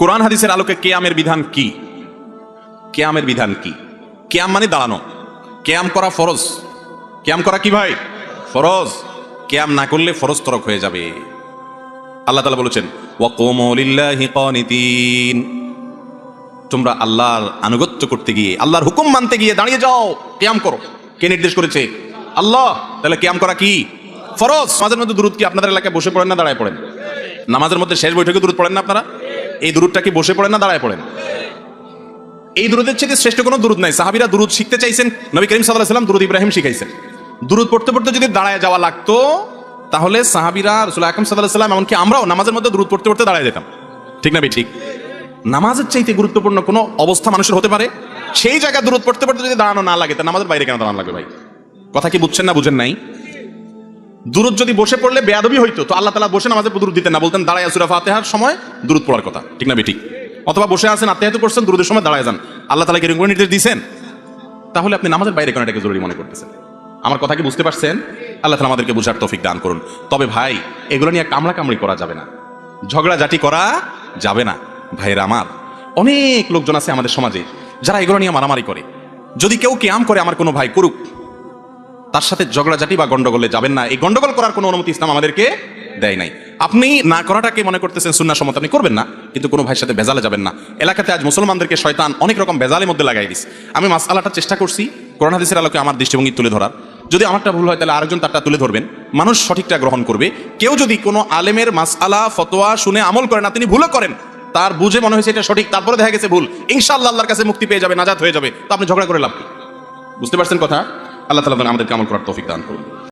কোরআন হাদিসের আলোকে কেয়ামের বিধান কি? কেয়ামের বিধান কি? কেয়াম মানে দাঁড়ানো। কেয়াম করা ফরজ। কেয়াম করা কি ভাই? ফরজ। কেয়াম না করলে ফরজ তরক হয়ে যাবে। আল্লাহ তালা বলেছেন তোমরা আল্লাহর আনুগত্য করতে গিয়ে, আল্লাহর হুকুম মানতে গিয়ে দাঁড়িয়ে যাও। কেয়াম করো। কে নির্দেশ করেছে? আল্লাহ। তাহলে কেয়াম করা কি? ফরজ। নামাজের মধ্যে দূরত কি আপনাদের এলাকায় বসে পড়েন না দাঁড়ায় পড়েন? নামাজের মধ্যে শেষ বৈঠকে দূরত পড়েন না আপনারা? এই দূরতটা কি বসে পড়েন না দাঁড়ায় পড়েন? এই দুরুদের চেয়ে শ্রেষ্ঠ কোনো দুরুদ নাই। সাহাবিরা দুরুদ শিখতে চাইছেন। নবী করিম সাল্লাহ সাল্লাম দুরুদ ইব্রাহিম শিখাইছেন। দুরুদ পড়তে পড়তে যদি দাঁড়ায় যাওয়া লাগতো, তাহলে সাহাবিরা রসুল আকরম সাল্লাহ সাল্লাম এমনকি আমরাও নামাজের মধ্যে দুরুদ পড়তে পড়তে দাঁড়ায় যেতাম। ঠিক না ঠিক। নামাজের চাইতে গুরুত্বপূর্ণ কোনো অবস্থা মানুষের হতে পারে? সেই জায়গায় দূরত পড়তে পড়তে যদি দাঁড়ানো না লাগে, তা নামাজের বাইরে কেন দাঁড়ানো লাগবে ভাই? কথা কি বুঝছেন না বুঝেন নাই? দূরত যদি বসে পড়লে বেয়াদবি হইতো, তো আল্লাহ তালা বসে নামাজে দূরত দিতেন না, বলতেন, দাঁড়ায় আসুরা ফাতেহার সময় দূরত পড়ার কথা। ঠিক না ঠিক অথবা বসে আছেন, আত্মীয়ত করছেন, দূরদের সময় দাঁড়ায় যান। আল্লাহ তালা কীরকম করে নির্দেশ দিয়েছেন তাহলে আপনি নামাজের বাইরে কেন এটাকে জরুরি মনে করতেছেন? আমার কথা কি বুঝতে পারছেন? আল্লাহ তালা আমাদেরকে বুঝার তৌফিক দান করুন। তবে ভাই, এগুলো নিয়ে কামড়া কামড়ি করা যাবে না। ঝগড়াঝাটি করা যাবে না। ভাইয়েরা আমার, অনেক লোকজন আছে আমাদের সমাজে যারা এগুলো নিয়ে মারামারি করে। যদি কেউ কেয়াম করে, আমার কোনো ভাই করুক তার সাথে ঝগড়াঝাটি বা গন্ডগোলে যাবেন না। এই গন্ডগোল করার কোনো অনুমতি ইসলাম আমাদেরকে দেয় নাই। আপনি না করাটাকে মনে করতেছেন সুন্না সম্মত আপনি করবেন না, কিন্তু কোনো ভাইয়ের সাথে বেজালে যাবেন না। এলাকাতে আজ মুসলমানদেরকে শয়তান অনেক রকম বেজালের মধ্যে লাগাই দিস আমি মাসালাটা চেষ্টা করছি করোনা হাদিসের আলোকে আমার দৃষ্টিভঙ্গি তুলে ধরার। যদি আমারটা ভুল হয়, তাহলে আরেকজন তারটা তুলে ধরবেন। মানুষ সঠিকটা গ্রহণ করবে। কেউ যদি কোনো আলেমের মাসআলা, ফতোয়া শুনে আমল করে না, তিনি ভুলও করেন। তার বুঝে মনে হয়েছে এটা সঠিক, তারপরে দেখা গেছে ভুল। ইনশাআল্লাহ আল্লাহর কাছে মুক্তি পেয়ে যাবে, নাজাত হয়ে যাবে। তো আপনি ঝগড়া করে লাভ বুঝতে পারছেন কথা? আল্লাহ তালা আমাদেরকে আমল করার তৌফিক দান করুন।